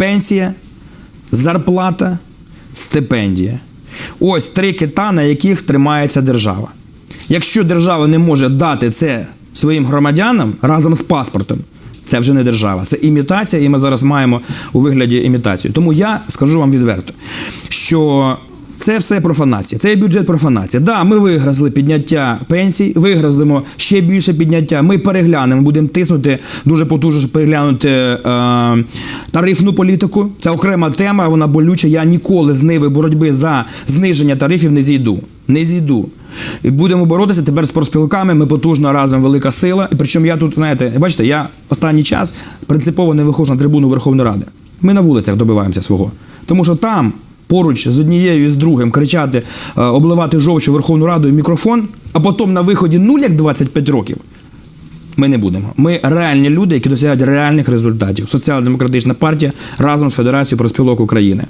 пенсія, зарплата, стипендія. Ось три кита, на яких тримається держава. Якщо держава не може дати це своїм громадянам разом з паспортом, це вже не держава, це імітація, і ми зараз маємо у вигляді імітацію. Тому я скажу вам відверто, що це все профанація, це є бюджет профанація. Да, ми вигрозили підняття пенсій, вигрозимо ще більше підняття. Ми переглянемо, будемо тиснути дуже потужно, переглянути е, тарифну політику. Це окрема тема, вона болюча. Я ніколи з ниви боротьби за зниження тарифів не зійду. Не зійду. І будемо боротися тепер з профспілками. Ми потужна разом велика сила. І причому я тут, знаєте, бачите, я останній час принципово не виходжу на трибуну Верховної Ради. Ми на вулицях добиваємося свого. Тому що там поруч з однією і з другим кричати, е, обливати жовчу Верховну Раду і мікрофон, а потім на виході нуль як 25 років. Ми не будемо. Ми реальні люди, які досягають реальних результатів. Соціал-демократична партія разом з Федерацією профспілок України.